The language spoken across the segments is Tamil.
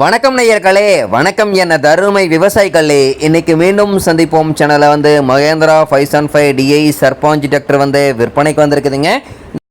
வணக்கம் நேயர்களே வணக்கம் என்ன தருமை விவசாயிகளே. இன்னைக்கு மீண்டும் சந்திப்போம். சேனலை வந்து Mahindra five seven five DI Sarpanch tractor வந்து விற்பனைக்கு வந்திருக்குதுங்க.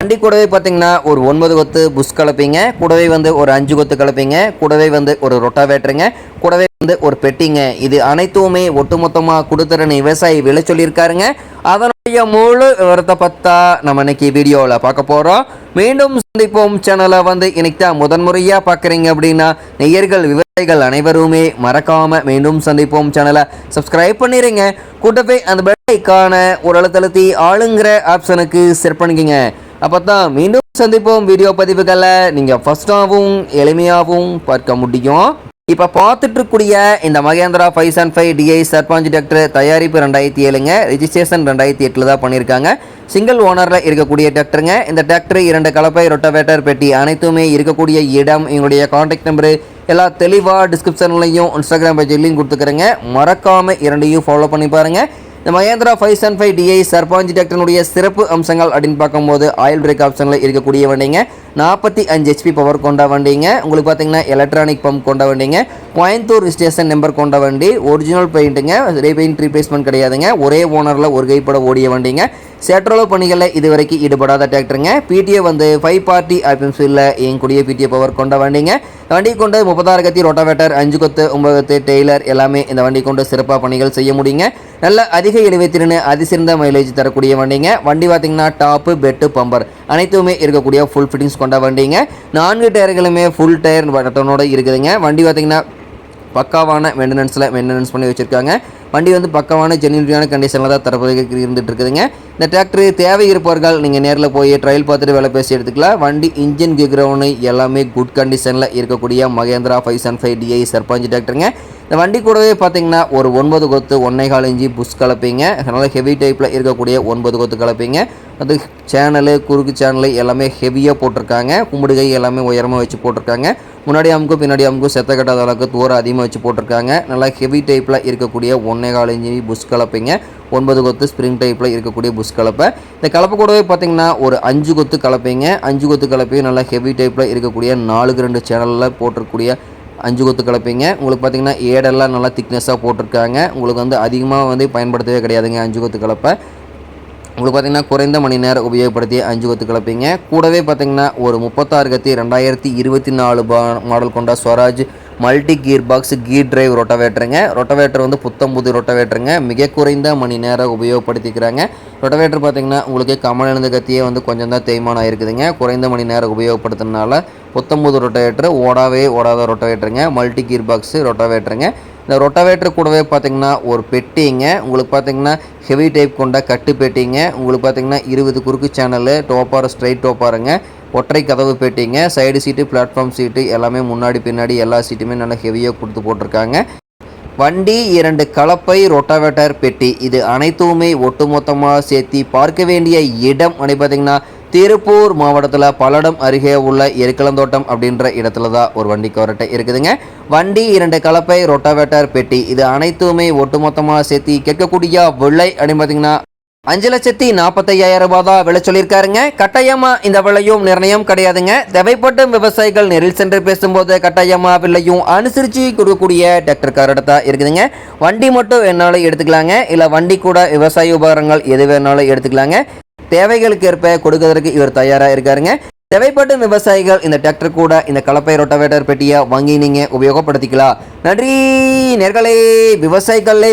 வண்டி கூடவே பார்த்தீங்கன்னா ஒரு ஒன்பது கொத்து புஷ் கலப்பீங்க. கூடவே வந்து ஒரு அஞ்சு கொத்து கலப்பீங்க. கூடவே வந்து ஒரு ரொட்டாவேட்டருங்க கூடவே வந்து ஒரு பெட்டிங்க. இது அனைத்துமே ஒட்டுமொத்தமாக கொடுத்துறன்னு விவசாயி விலை சொல்லியிருக்காருங்க. அதனுடைய முழு விவரத்தை பார்த்தா நம்ம இன்னைக்கு வீடியோவில் பார்க்க போகிறோம் மீண்டும் சந்திப்போம். சேனலை வந்து இன்னைக்கு தான் முதன்முறையாக பார்க்குறீங்க அப்படின்னா நெய்யர்கள் விவசாயிகள் அனைவருமே மறக்காமல் மீண்டும் சந்திப்போம். சேனலை சப்ஸ்கிரைப் பண்ணிடுங்க கூட்டவே அந்த பெல்லைக்கான ஒரு அழுத்தழுத்தி ஆளுங்கிற ஆப்ஷனுக்கு செட் பண்ணிக்கங்க. அப்போ தான் மீண்டும் சந்திப்போம். வீடியோ பதிவுகளை நீங்கள் ஃபஸ்ட்டாகவும் எளிமையாகவும் பார்க்க முடியும். இப்போ பார்த்துட்டு இருக்கக்கூடிய இந்த Mahindra five seven five DI Sarpanch tractor தயாரிப்பு ரெண்டாயிரத்தி ஏழுங்க. ரெஜிஸ்ட்ரேஷன் ரெண்டாயிரத்தி எட்டில் தான் பண்ணியிருக்காங்க. சிங்கிள் ஓனரில் இருக்கக்கூடிய டிராக்டருங்க இந்த டிராக்டர் இரண்டு கலப்பை ரொட்டவேட்டர் பெட்டி அனைத்துமே இருக்கக்கூடிய இடம். எங்களுடைய காண்டாக்ட் நம்பரு எல்லா தெளிவாக டிஸ்கிரிப்ஷன்லையும் இன்ஸ்டாகிராம் பேஜ்லையும் கொடுத்துக்கிறேங்க. மறக்காமல் இரண்டையும் ஃபாலோ பண்ணி பாருங்கள் இந்த Mahindra five seven five DI Sarpanch டிராக்டருடைய சிறப்பு அம்சங்கள் அப்படின்னு பார்க்கும்போது ஆயில் பிரேக் ஆப்ஷனில் இருக்கக்கூடிய வண்டிங்க நாற்பத்தி அஞ்சு ஹெச்பி பவர் கொண்ட வண்டிங்க. உங்களுக்கு பார்த்தீங்கன்னா எலக்ட்ரானிக் பம்ப் கொண்ட வண்டிங்க. கோயம்புத்தூர் ஸ்டேஷன் நம்பர் கொண்ட வண்டி. ஒரிஜினல் பெயிண்ட்டுங்க ரீபெயிண்ட் ரீப்ளேஸ்மெண்ட் கிடையாதுங்க. ஒரே ஓனரில் ஒரு கைப்பட ஓடிய வண்டிங்க. செட்ரோலோ பணிகளில் இதுவரைக்கும் ஈடுபடாத டிராக்டருங்க. பிடிஏ வந்து ஃபைவ் பார்ட்டி ஆப்பிம்ஸில் இயங்கக்கூடிய பிடிஏ பவர் கொண்ட வண்டிங்க. வண்டி கொண்டு முப்பதாயிரம் கத்தி ரொட்டாவேட்டர் அஞ்சு கொத்து ஒன்பது கொத்து டெய்லர் எல்லாமே இந்த வண்டி கொண்டு சிறப்பாக பணிகள் செய்ய முடியுங்க. நல்ல அதிக இழுவைத்திறன் அதிசிறந்த மைலேஜ் தரக்கூடிய வண்டிங்க. வண்டி பார்த்தீங்கன்னா டாப்பு பெட்டு பம்பர் அனைத்துமே இருக்கக்கூடிய ஃபுல் ஃபிட்டிங்ஸ் கொண்ட வண்டிங்க. நான்கு டயர்களுமே ஃபுல் டயர் பட்டனோட இருக்குதுங்க. வண்டி பார்த்தீங்கன்னா பக்காவான மெயின்டெனன்ஸில் மெயின்டெனன்ஸ் பண்ணி வச்சுருக்காங்க. வண்டி வந்து பக்கமான ஜென்யூனான கண்டிஷனில் தான் தற்போதைக்கு இருந்துட்டு இருக்குதுங்க. இந்த டிராக்டர் தேவை இருப்பவர்கள் நீங்கள் நேரில் போய் ட்ரையல் பார்த்துட்டு வேலை பேசி எடுத்துக்கலாம். வண்டி இன்ஜின் கிரௌண்டு எல்லாமே குட் கண்டிஷனில் இருக்கக்கூடிய Mahindra five seven five DI Sarpanch டிராக்டருங்க இந்த வண்டி கூடவே பார்த்தீங்கன்னா ஒரு ஒன்பது கொத்து ஒன்னே கால் இஞ்சி புஷ் கலப்பீங்க. அதனால் ஹெவி டைப்பில் இருக்கக்கூடிய ஒன்பது கொத்து கலப்பீங்க. அது சேனலு குறுக்கு சேனலு எல்லாமே ஹெவியாக போட்டிருக்காங்க. கும்பிடுகை எல்லாமே உயரமாக வச்சு போட்டிருக்காங்க. முன்னாடி அமுக்கும் பின்னாடி அமுக்கும் செத்த கட்டாத அளவுக்கு தூரம் அதிகமாக வச்சு போட்டிருக்காங்க. நல்லா ஹெவி டைப்பில் இருக்கக்கூடிய ஒன்னே கால் இஞ்சி புஷ் கலப்பைங்க. ஒன்பது கொத்து ஸ்ப்ரிங் டைப்பில் இருக்கக்கூடிய புஷ் கலப்பை. இந்த கலப்பை கூடவே பார்த்திங்கன்னா ஒரு அஞ்சு கொத்து கலப்பைங்க. அஞ்சு கொத்து கலப்பையும் நல்லா ஹெவி டைப்பில் இருக்கக்கூடிய நாலுக்கு ரெண்டு சேனலில் போட்டிருக்கக்கூடிய அஞ்சு கொத்து கலப்பீங்க. உங்களுக்கு பார்த்திங்கன்னா ஏடெல்லாம் நல்லா திக்னஸ்ஸாக போட்டிருக்காங்க. உங்களுக்கு வந்து அதிகமாக வந்து பயன்படுத்தவே கிடையாதுங்க அஞ்சு கொத்து கலப்பை. உங்களுக்கு பார்த்தீங்கன்னா குறைந்த மணி நேரம் உபயோகப்படுத்தி அஞ்சு கொத்து கலப்பீங்க. கூடவே பார்த்தீங்கன்னா ஒரு முப்பத்தாறு கத்தி ரெண்டாயிரத்தி இருபத்தி நாலு மாடல் கொண்ட Swaraj multi gear box gear drive ரொட்டவேட்டருங்க. Rotavator வந்து புத்தம் புது ரொட்டவேட்டருங்க. மிக குறைந்த மணி நேரம் உபயோகப்படுத்திக்கிறாங்க. ரொட்டவேட்டர் பார்த்தீங்கன்னா உங்களுக்கு கமல் எழுந்த கத்தியே வந்து கொஞ்சம் தான் தேய்மானம் ஆயிருக்குதுங்க. குறைந்த மணி நேரம் உபயோகப்படுத்துறதுனால புத்தம்புது ரொட்டவேட்டர் ஓடாவே ஓடாத ரொட்டவேட்டருங்க. மல்டி கீர் பாக்ஸு ரொட்டவேட்டருங்க. இந்த ரொட்டவேட்டர் கூடவே பார்த்தீங்கன்னா ஒரு பெட்டிங்க. உங்களுக்கு பார்த்தீங்கன்னா ஹெவி டைப் கொண்ட கட்டு பெட்டிங்க. உங்களுக்கு பார்த்தீங்கன்னா இருபது குறுக்கு சேனலு டோப்பார் ஸ்ட்ரைட் டோப்பாருங்க. ஒற்றை கதவு பெட்டிங்க. சைடு சீட்டு பிளாட்ஃபார்ம் சீட்டு எல்லாமே முன்னாடி பின்னாடி எல்லா சீட்டுமே நல்லா ஹெவியாக கொடுத்து போட்டிருக்காங்க. வண்டி இரண்டு கலப்பை ரொட்டாவேட்டர் பெட்டி. இது அனைத்துமே ஒட்டுமொத்தமாக சேர்த்து பார்க்க வேண்டிய இடம். அப்படி பார்த்தீங்கன்னா திருப்பூர் மாவட்டத்தில் பல்லடம் அருகே உள்ள எருக்கலந்தோட்டம் அப்படின்ற இடத்துல தான் ஒரு வண்டி கவரட்டை இருக்குதுங்க. வண்டி இரண்டு கலப்பை ரொட்டாவேட்டர் பெட்டி. இது அனைத்துமே ஒட்டுமொத்தமாக சேர்த்து கேட்கக்கூடிய விலை அப்படின்னு பார்த்தீங்கன்னா அஞ்சு லட்சத்தி நாற்பத்தையாயிரம் ரூபாய் தான் விலை சொல்லியிருக்காருங்க. கட்டாயமா இந்த விலையும் நிர்ணயம் கிடையாதுங்க. தேவைப்பட்ட விவசாயிகள் நேரில் சென்று பேசும்போது கட்டாயமா விலையும் அனுசரித்து கொடுக்கக்கூடிய டிராக்டர் தான் இருக்குதுங்க. வண்டி மட்டும் வேணாலும் எடுத்துக்கலாங்க. இல்லை வண்டி கூட விவசாய உபகரணங்கள் எது வேணாலும் எடுத்துக்கலாங்க. தேவைகளுக்கு ஏற்ப கொடுக்கறதுக்கு இவர் தயாராக இருக்காருங்க. தேவைப்படும் விவசாயிகள் இந்த டிராக்டர் கூட இந்த கலப்பை ரொட்டவேட்டர் பெட்டியை வாங்கி நீங்கள் உபயோகப்படுத்திக்கலாம். நன்றி. நேர்களே விவசாயிகளே.